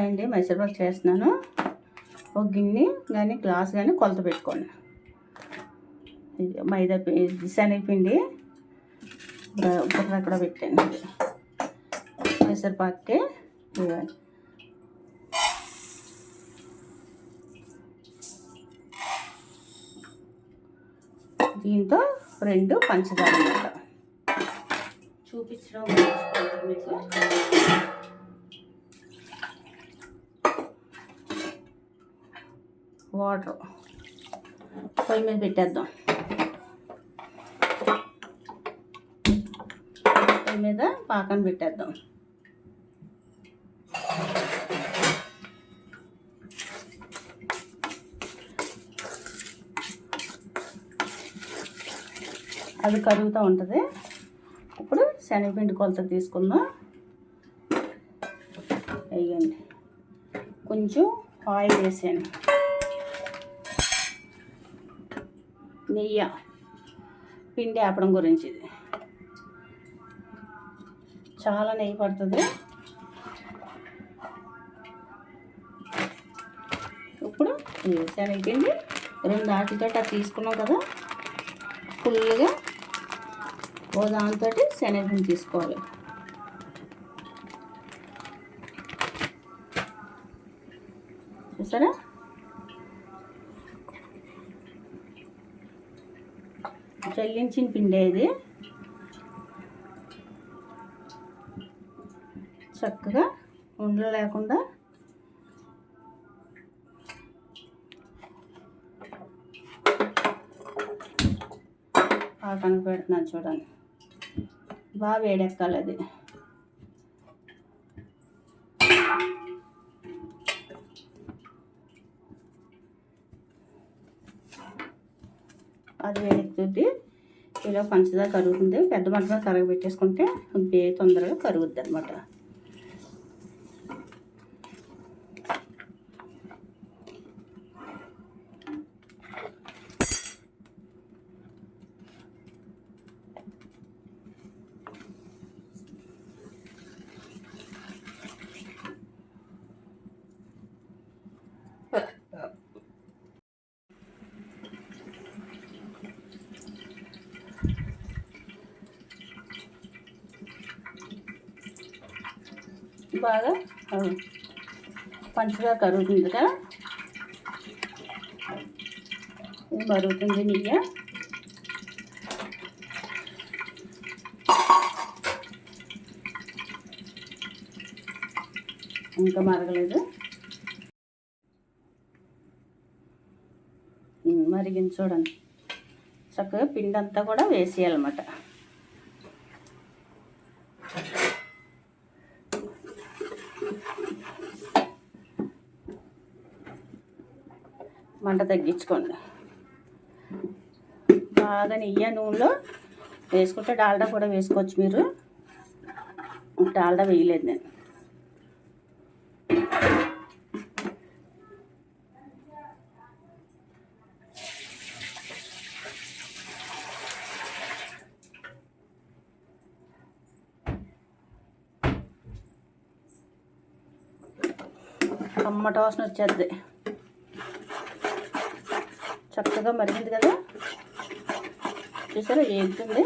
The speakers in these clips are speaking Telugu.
అండి మైసూర్పాకు చేస్తున్నాను. ఒక గిన్నె కానీ గ్లాస్ కానీ కొలత పెట్టుకోండి. మైదా శనగపిండి బుర్ర కూడా పెట్టాను. ఇది మైసూర్పాకుకి ఇవ్వాలి. దీంతో రెండు పంచదార చూపించడం మీకు. వాటర్ పొయ్యి మీద పెట్టేద్దాం. పొయ్యి మీద పాకం పెట్టేద్దాం. అది కరుగుతూ ఉంటుంది. ఇప్పుడు శనగపిండి కొలత తీసుకుందాం. వేయండి. కొంచెం ఆయిల్ వేసేయండి. నెయ్యి పిండి ఆపడం గురించి. ఇది చాలా నెయ్యి పడుతుంది. ఇప్పుడు వేసాను అయిపోయింది. రెండు ఆటితో అది తీసుకున్నాం కదా. ఫుల్గా ఓ దాంతో శనగం తీసుకోవాలి. చూసారా? చల్లించిన పిండి ఇది. చక్కగా ఉండలు లేకుండా పాకానికి పెడుతున్నాను చూడండి. బాగా వేడెక్కాలి అది అది. ఇలా పంచదార కరుగుతుంది. పెద్ద మంటలో కరగబెట్టేసుకుంటే బే తొందరగా కరుగుద్ది అనమాట బాగా పంచగా కరుగుతుంది కదా? మరుగుతుంది నెయ్యి ఇంకా మరగలేదు? ఉమ్, మరిగింది చూడండి. చక్కగా పిండి అంతా కూడా వేసేయాలన్నమాట. మంట తగ్గించుకోండి. బాగా నెయ్యి నూనెలో వేసుకుంటే డాల్డా కూడా వేసుకోవచ్చు మీరు. డాల్డా వేయలేదు నేను. కమ్మట వాసన వచ్చేద్ది చక్కగా మరిగింది కదా? చూసారా వేగుతుంది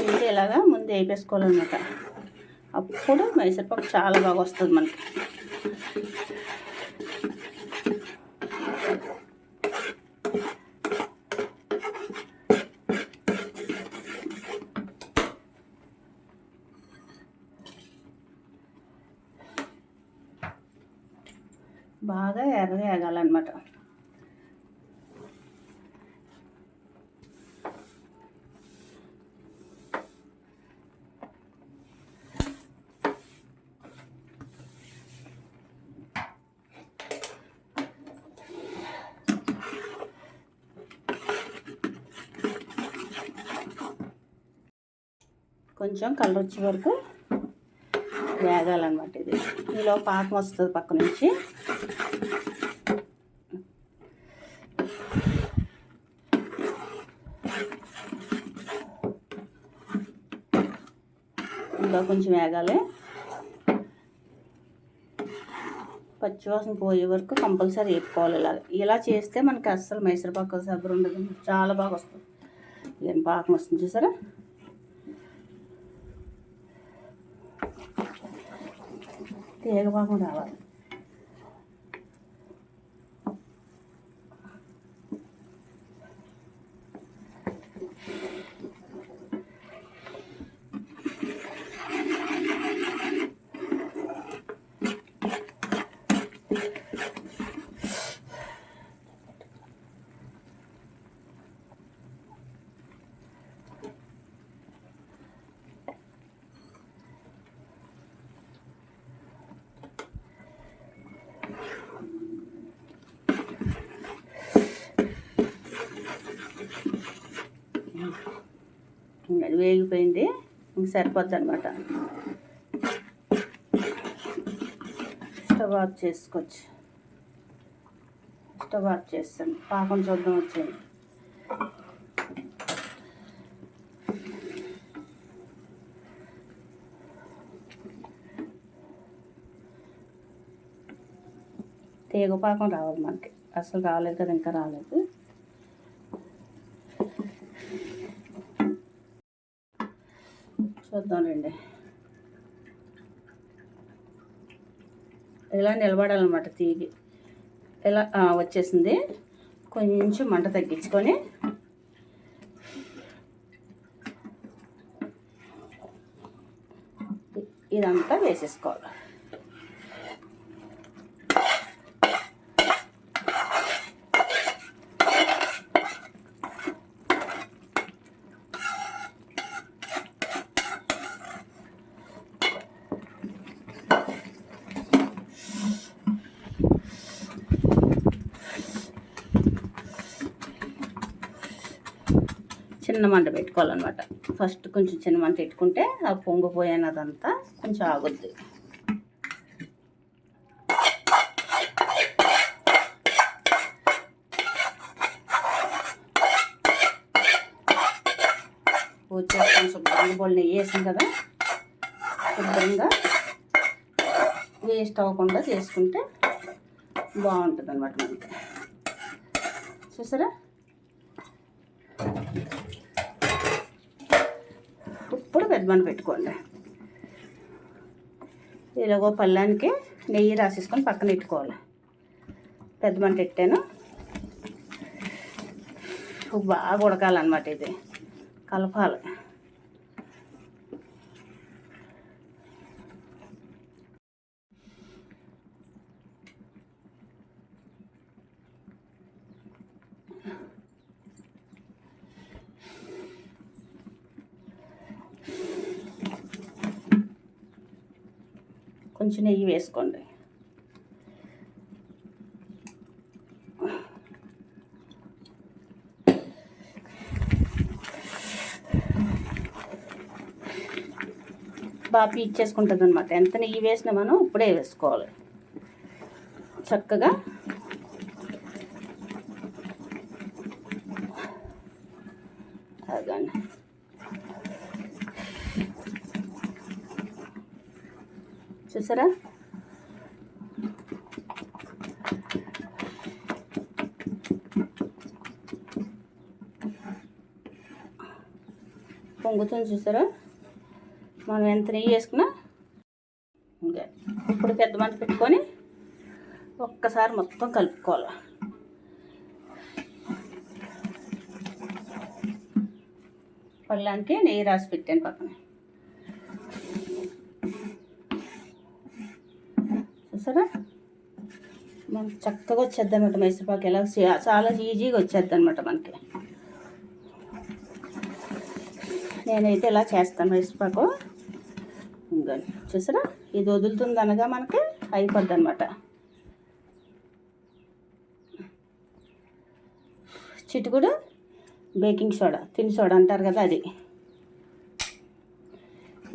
పిండి ఇలాగా ముందు వేపేసుకోవాలన్నమాట. అప్పుడు మైసూర్పాకు చాలా బాగా వస్తుంది మనకి. కొంచెం కలర్ వచ్చే వరకు వేగాలన్నమాట ఇది. ఈలో పాకం వస్తుంది పక్క నుంచి. ఇంకా కొంచెం వేగాలి. పచ్చివాసన పోయే వరకు కంపల్సరీ వేపుకోవాలి ఇలా ఇలా చేస్తే మనకి అస్సలు మైసూర్ పాకు సబ్బరు ఉండదు. చాలా బాగా వస్తుంది. ఇదేం పాకం వస్తుంది చూసారా? తీగ పాకం రావాలి ఇంకా అది వేగిపోయింది. ఇంక సరిపోద్ది అనమాట స్టవ్ ఆఫ్ చేసుకోవచ్చు. స్టవ్ ఆఫ్ చేస్తాను. పాకం చూద్దాం వచ్చింది. తీగ పాకం రావాలి మనకి. అసలు రాలేదు కదా ఇంకా రాలేదు. చూద్దాం రండి ఇలా నిలబడాలన్నమాట తీగి. ఇలా వచ్చేసింది. కొంచెం మంట తగ్గించుకొని ఇదంతా వేసేసుకోవాలి. చిన్న మంట పెట్టుకోవాలన్నమాట. ఫస్ట్ కొంచెం చిన్న మంట పెట్టుకుంటే ఆ పొంగిపోయినదంతా కొంచెం ఆగుద్ది. వచ్చేస్తాం శుభ్రంగా బోల్ నెయ్యి వేసాం కదా. శుభ్రంగా వేస్ట్ అవ్వకుండా చేసుకుంటే బాగుంటుంది అనమాట మనకి. చూసారా? ఎప్పుడు పెద్ద పెట్టుకోండి. ఇలాగో పళ్ళానికి నెయ్యి రాసేసుకొని పక్కన పెట్టుకోవాలి. పెద్ద పెట్టాను. బాగా ఉడకాలన్నమాట ఇది. కలపాలి. కొంచెం నెయ్యి వేసుకోండి. బాగా ఇచ్చేసుకుంటుంది అనమాట ఎంత నెయ్యి వేసినా మనం ఇప్పుడే వేసుకోవాలి. చక్కగా అదండి చూసారా? పొంగుతుంది చూసారా? మనం ఎంత నెయ్యి వేసుకున్నా ఇంకా ఇప్పుడు పెద్ద మంది పెట్టుకొని ఒక్కసారి మొత్తం కలుపుకోవాలి. పళ్ళానికి నెయ్యి రాసి పెట్టాను పక్కన. చూసారా మనం చక్కగా వచ్చేద్ది అనమాట మైసూర్పాకు. ఎలా చాలా ఈజీగా వచ్చేద్ది అనమాట మనకి. నేనైతే ఇలా చేస్తాను మైసూర్పాకు. ఇంకా చూసారా? ఇది వదులుతుంది అనగా మనకి అయిపోద్ది అనమాట చిటుకుడు బేకింగ్ సోడా తిని సోడా అంటారు కదా అది.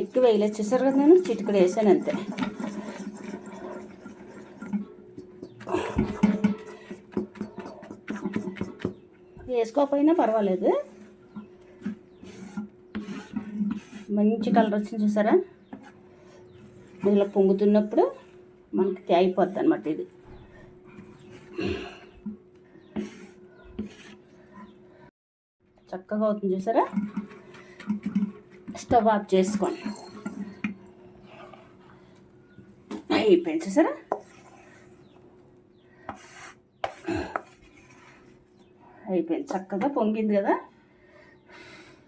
ఎక్కువ వేయలేదు. చూసారు కదా నేను? చిటుకుడు వేసాను అంతే. వేసుకోకపోయినా పర్వాలేదు. మంచి కలర్ వచ్చింది చూసారా? ఇలా పొంగుతున్నప్పుడు మనకి అయిపోద్ది అనమాట ఇది. చక్కగా అవుతుంది చూసారా? స్టవ్ ఆఫ్ చేసుకోండి. అయిపోయింది చూసారా? అయిపోయింది. చక్కగా పొంగింది కదా?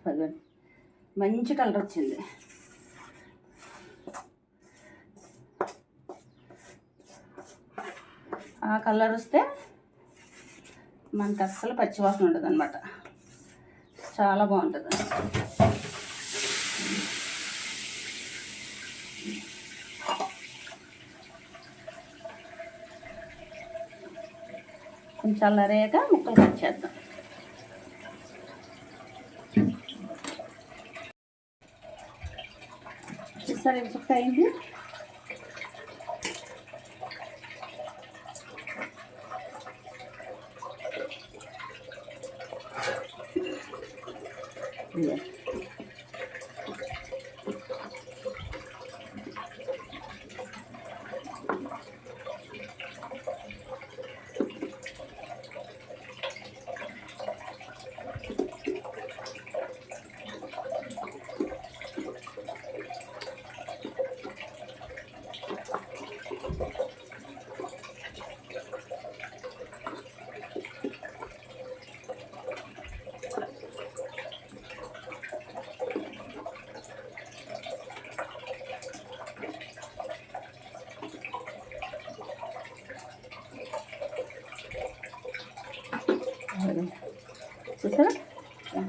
అదిగోండి. మంచి కలర్ వచ్చింది. ఆ కలర్ వస్తే మనకు అస్సలు పచ్చివాసన ఉండదు అనమాట చాలా బాగుంటుంది. కొంచెం అల్లరేక ముక్కలు కట్ చేద్దాం. చూసారు ఎంత అయింది.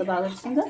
చూసారా ఎంత బాగా వచ్చిందో